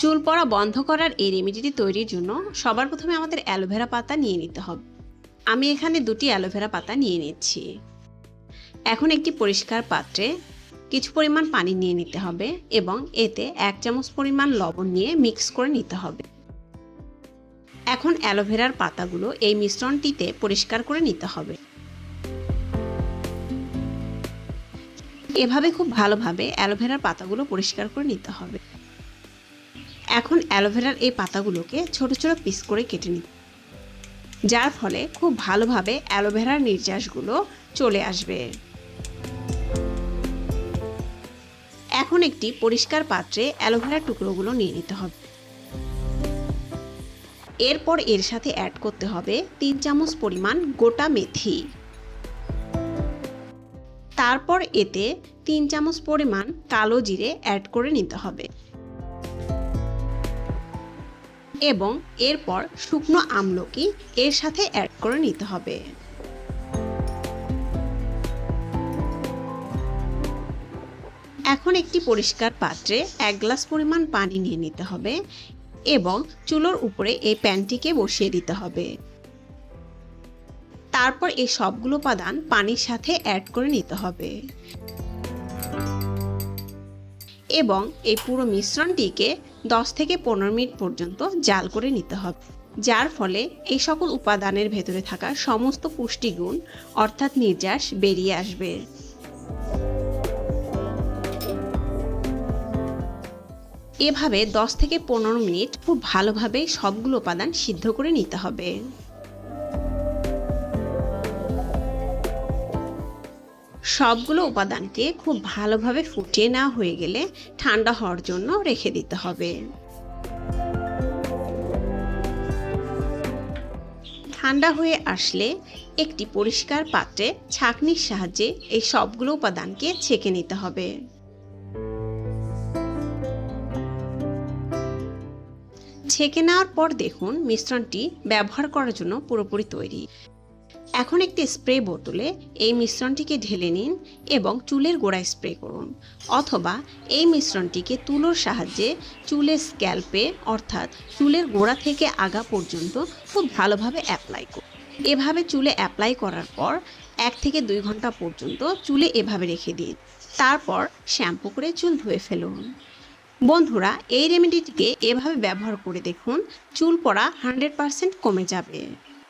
চুল পড়া বন্ধ করার এই রেমেডিটি তৈরির জন্য সবার প্রথমে আমাদের অ্যালোভেরা পাতা নিয়ে নিতে হবে। আমি এখানে দুটি অ্যালোভেরা পাতা নিয়ে নিচ্ছি। এখন একটি পরিষ্কার পাত্রে কিছু পরিমাণ পানি নিয়ে নিতে হবে এবং এতে এক চামচ পরিমাণ লবণ নিয়ে মিক্স করে নিতে হবে। এখন অ্যালোভেরার পাতাগুলো এই মিশ্রণটিতে পরিষ্কার করে নিতে হবে। এভাবে খুব ভালোভাবে অ্যালোভেরার পাতাগুলো পরিষ্কার করে নিতে হবে। এখন অ্যালোভেরার এই পাতাগুলোকে ছোট ছোট পিস করে কেটে নিতে যার ফলে খুব ভালোভাবে অ্যালোভেরার নির্যাসগুলো চলে আসবে। এখন একটি পরিষ্কার পাত্রে অ্যালোভেরার টুকরোগুলো নিয়ে নিতে হবে। এরপর এর সাথে অ্যাড করতে হবে তিন চামচ পরিমাণ গোটা মেথি। তারপর এতে তিন চামচ পরিমাণ কালো জিরে অ্যাড করে নিতে হবে। এবং এরপর শুকনো আমলকি এর সাথে অ্যাড করে নিতে হবে। এখন একটি পরিষ্কার পাত্রে এক গ্লাস পরিমাণ পানি নিয়ে নিতে হবে এবং চুলোর উপরে এই প্যানটিকে বসিয়ে দিতে হবে। তারপর এই সবগুলো উপাদান পানির সাথে অ্যাড করে নিতে হবে। এবং এই পুরো মিশ্রণটিকে 10 থেকে পনেরো মিনিট পর্যন্ত জাল করে নিতে হবে। যার ফলে এই সকল উপাদানের ভেতরে থাকা সমস্ত পুষ্টিগুণ, অর্থাৎ নির্যাস, বেরিয়ে আসবে। এভাবে 10 থেকে পনেরো মিনিট খুব ভালোভাবে সবগুলো উপাদান সিদ্ধ করে নিতে হবে। সবগুলো উপাদানকে খুব ভালোভাবে ফুটিয়ে নেওয়া হয়ে গেলে ঠান্ডা হওয়ার জন্য রেখে দিতে হবে। ঠান্ডা হয়ে আসলে একটি পরিষ্কার পাত্রে ছাঁকনির সাহায্যে এই সবগুলো উপাদানকে ছেঁকে নিতে হবে। ছেঁকে নেওয়ার পর দেখুন মিশ্রণটি ব্যবহার করার জন্য পুরোপুরি তৈরি। এখন একটি স্প্রে বোতলে এই মিশ্রণটিকে ঢেলে নিন এবং চুলের গোড়ায় স্প্রে করুন, অথবা এই মিশ্রণটিকে তুলোর সাহায্যে চুলের স্ক্যাল্পে, অর্থাৎ চুলের গোড়া থেকে আগা পর্যন্ত খুব ভালোভাবে অ্যাপ্লাই করুন। এভাবে চুলে অ্যাপ্লাই করার পর এক থেকে দুই ঘণ্টা পর্যন্ত চুলে এভাবে রেখে দিন। তারপর শ্যাম্পু করে চুল ধুয়ে ফেলুন। বন্ধুরা, এই রেমেডিটিকে এভাবে ব্যবহার করে দেখুন, চুল পড়া হান্ড্রেড পারসেন্ট কমে যাবে।